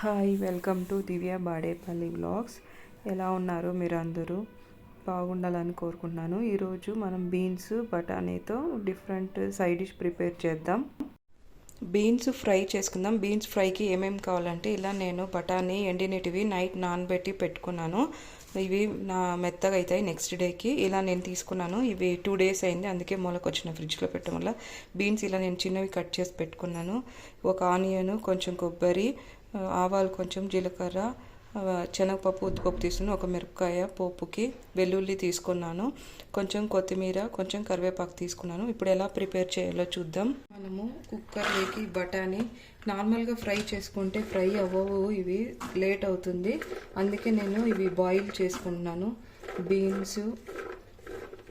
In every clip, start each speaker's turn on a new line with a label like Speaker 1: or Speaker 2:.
Speaker 1: Hi welcome to Divya Badepalli vlogs ఎలా ఉన్నారు మీరు అందరూ బాగుండాలని కోరుకుంటున్నాను. ఈరోజు మనం బీన్స్ బఠానీతో డిఫరెంట్ సైడ్ డిష్ ప్రిపేర్ చేద్దాం. బీన్స్ ఫ్రై చేసుకుందాం. బీన్స్ ఫ్రైకి ఏమేమి కావాలంటే ఇలా నేను బఠానీ ఎండినటివి నైట్ నానబెట్టి పెట్టుకున్నాను. ఇవి నా మెత్తగా అవుతాయి నెక్స్ట్ డేకి. ఇలా నేను తీసుకున్నాను. ఇవి టూ డేస్ అయింది. అందుకే మొలకొచ్చిన ఫ్రిడ్జ్లో పెట్టడం వల్ల బీన్స్ ఇలా నేను చిన్నవి కట్ చేసి పెట్టుకున్నాను. ఒక ఆనియన్ కొంచెం కొబ్బరి ఆవాలు కొంచెం జీలకర్ర శనగపప్పు ఉద్దిపప్పు తీసుకుని ఒక మిరపకాయ పోపుకి వెల్లుల్లి తీసుకున్నాను. కొంచెం కొత్తిమీర కొంచెం కరివేపాకు తీసుకున్నాను. ఇప్పుడు ఎలా ప్రిపేర్ చేయాలో చూద్దాం. మనము కుక్కర్లోకి బఠానీ నార్మల్గా ఫ్రై చేసుకుంటే ఫ్రై అవ్వవు ఇవి లేట్ అవుతుంది. అందుకే నేను ఇవి బాయిల్ చేసుకుంటున్నాను. బీన్స్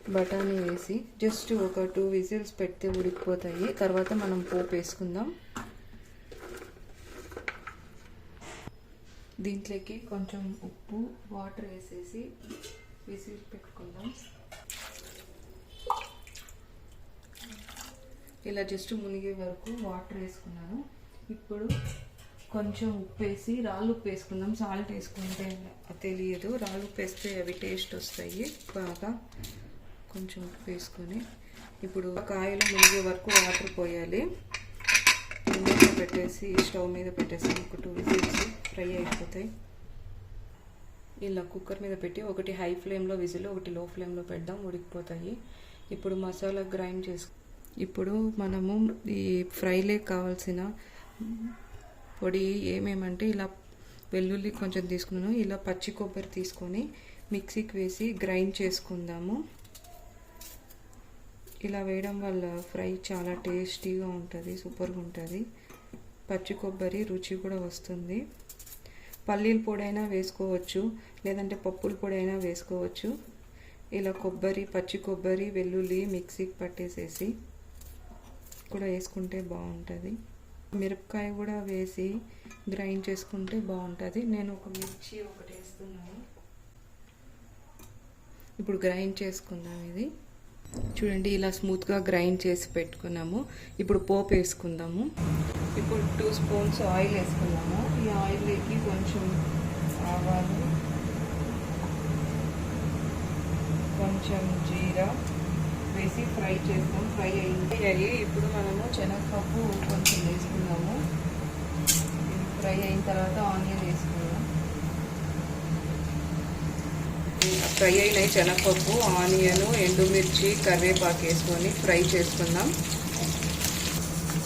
Speaker 1: బఠానీ వేసి జస్ట్ ఒక టూ విజిల్స్ పెడితే ఉడికిపోతాయి. తర్వాత మనం పోపు వేసుకుందాం. దీంట్లోకి కొంచెం ఉప్పు వాటర్ వేసేసి విసిల్ పెట్టుకుందాం. ఇలా జస్ట్ మునిగే వరకు వాటర్ వేసుకున్నాను. ఇప్పుడు కొంచెం ఉప్పు వేసి రాళ్ళు ఉప్పు వేసుకుందాం. సాల్ట్ వేసుకుంటే తెలియదు. రాళ్ళు ఉప్పు వేస్తే అవి టేస్ట్ వస్తాయి. బాగా కొంచెం ఉప్పు వేసుకొని ఇప్పుడు కాయలు మునిగే వరకు వాటర్ పోయాలి. మీద పెట్టేసి స్టవ్ మీద పెట్టేసి ఒక టూ విజిల్స్ ఫ్రై అయిపోతాయి. ఇలా కుక్కర్ మీద పెట్టి ఒకటి హై ఫ్లేమ్లో విజిల్ ఒకటి లో ఫ్లేమ్లో పెడదాం ఉడికిపోతాయి. ఇప్పుడు మసాలా గ్రైండ్ చేసు ఇప్పుడు మనము ఈ ఫ్రైలే కావాల్సిన పొడి ఏమేమంటే ఇలా వెల్లుల్లి కొంచెం తీసుకున్నాను. ఇలా పచ్చి కొబ్బరి తీసుకొని మిక్సీకి వేసి గ్రైండ్ చేసుకుందాము. ఇలా వేయడం వల్ల ఫ్రై చాలా టేస్టీగా ఉంటుంది సూపర్గా ఉంటుంది. పచ్చి కొబ్బరి రుచి కూడా వస్తుంది. పల్లీల పొడి అయినా వేసుకోవచ్చు లేదంటే పప్పుల పొడి అయినా వేసుకోవచ్చు. ఇలా కొబ్బరి పచ్చి కొబ్బరి వెల్లుల్లి మిక్సీకి పట్టేసేసి కూడా వేసుకుంటే బాగుంటుంది. మిరపకాయ కూడా వేసి గ్రైండ్ చేసుకుంటే బాగుంటుంది. నేను ఒక మిర్చి ఒకటి వేస్తున్నాను. ఇప్పుడు గ్రైండ్ చేసుకుందాం ఇది. చూడండి ఇలా స్మూత్గా గ్రైండ్ చేసి పెట్టుకున్నాము. ఇప్పుడు పోపు వేసుకుందాము. ఇప్పుడు టూ స్పూన్స్ ఆయిల్ వేసుకున్నాము ఈ ఆయిల్కి కొంచెం ఆవాలు కొంచెం జీరా వేసి ఫ్రై చేస్తాం. ఫ్రై అయింది అయ్యి ఇప్పుడు మనము శనగపప్పు కొంచెం వేసుకున్నాము ఫ్రై అయిన తర్వాత ఆనియన్ వేసుకుందాం ఫ్రై అయినాయి శనగపప్పు ఆనియను ఎండుమిర్చి కరివేపాకు వేసుకొని ఫ్రై చేసుకుందాం.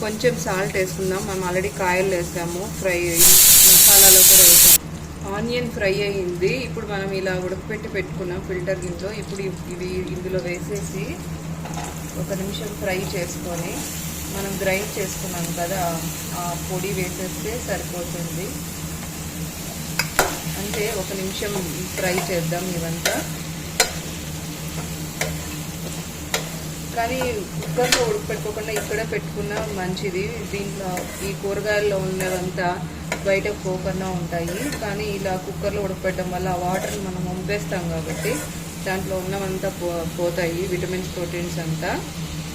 Speaker 1: కొంచెం సాల్ట్ వేసుకుందాం. మనం ఆల్రెడీ కాయలు వేసాము ఫ్రై మసాలాలో కూడా వేసాము ఆనియన్ ఫ్రై అయ్యింది ఇప్పుడు మనం ఇలా ఉడకపెట్టి పెట్టుకున్నాం ఫిల్టర్ గిన్నెలో. ఇప్పుడు ఇవి ఇందులో వేసేసి ఒక నిమిషం ఫ్రై చేసుకొని మనం గ్రైండ్ చేసుకున్నాం కదా ఆ పొడి వేసేస్తే సరిపోతుంది. అంటే ఒక నిమిషం ఫ్రై చేద్దాం ఇవంతా. కానీ కుక్కర్లో ఉడకపెట్టుకోకుండా ఇక్కడ పెట్టుకున్న మంచిది. దీంట్లో ఈ కూరగాయల్లో ఉన్నదంతా బయట పోకుండా ఉంటాయి. కానీ ఇలా కుక్కర్లో ఉడకపెట్టడం వల్ల ఆ వాటర్ని మనం వంపేస్తాం కాబట్టి దాంట్లో ఉన్నవంతా పో పోతాయి విటమిన్స్ ప్రోటీన్స్ అంతా.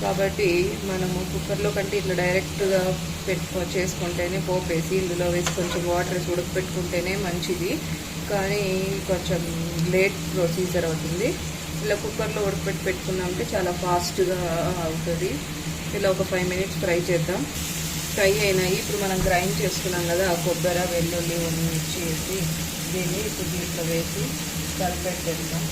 Speaker 1: కాబట్టి మనము కుక్కర్లో కంటే ఇట్లా డైరెక్ట్గా పెట్టుకో చేసుకుంటేనే పోపేసి ఇందులో వేసి కొంచెం వాటర్ ఉడకపెట్టుకుంటేనే మంచిది. కానీ కొంచెం లేట్ ప్రొసీజర్ అవుతుంది. ఇలా కుక్కర్లో ఉడకపెట్టి పెట్టుకున్నామంటే చాలా ఫాస్ట్గా అవుతుంది. ఇలా ఒక ఫైవ్ మినిట్స్ ఫ్రై చేద్దాం. ఫ్రై అయినాయి. ఇప్పుడు మనం గ్రైండ్ చేసుకున్నాం కదా కొబ్బరి వెల్లుల్లి మిర్చి వేసి దీన్ని ఇప్పుడు దీంట్లో వేసి కలిపెట్టేద్దాం.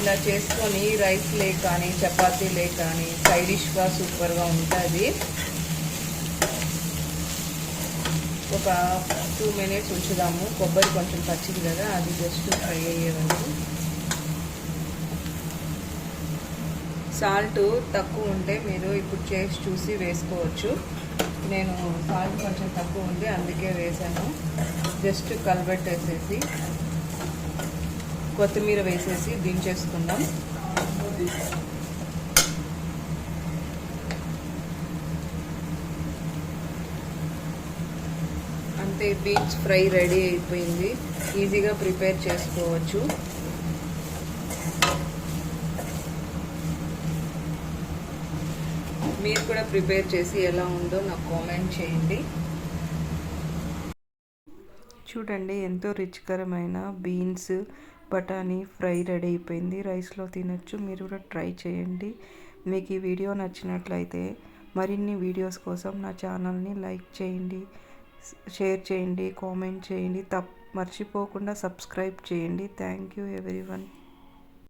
Speaker 1: ఇలా చేసుకొని రైస్ లే కానీ చపాతీ లే కానీ సైడ్ డిష్గా సూపర్గా ఉంటుంది. ఒక టూ మినిట్స్ ఉంచుదాము. కొబ్బరి కొంచెం పచ్చింది కదా అది జస్ట్ ఫ్రై అయ్యే సాల్ట్ తక్కువ ఉంటే మీరు ఇప్పుడు చేసి చూసి వేసుకోవచ్చు. నేను సాల్ట్ కొంచెం తక్కువ ఉంది అందుకే వేసాను. జస్ట్ కలబెట్టేసేసి. కొత్తిమీర వేసేసి దించేసుకుందాం. అంతే బీన్స్ ఫ్రై రెడీ అయిపోయింది. ఈజీగా ప్రిపేర్ చేసుకోవచ్చు. మీరు కూడా ప్రిపేర్ చేసి ఎలా ఉందో నాకు కామెంట్ చేయండి. చూడండి ఎంతో రుచికరమైన బీన్స్ బఠానీ ఫ్రై రెడీ అయిపోయింది. రైస్లో తినచ్చు. మీరు కూడా ట్రై చేయండి. మీకు ఈ వీడియో నచ్చినట్లయితే మరిన్ని వీడియోస్ కోసం నా ఛానల్ని లైక్ చేయండి షేర్ చేయండి కామెంట్ చేయండి. తప్ మర్చిపోకుండా సబ్స్క్రైబ్ చేయండి. Thank you everyone.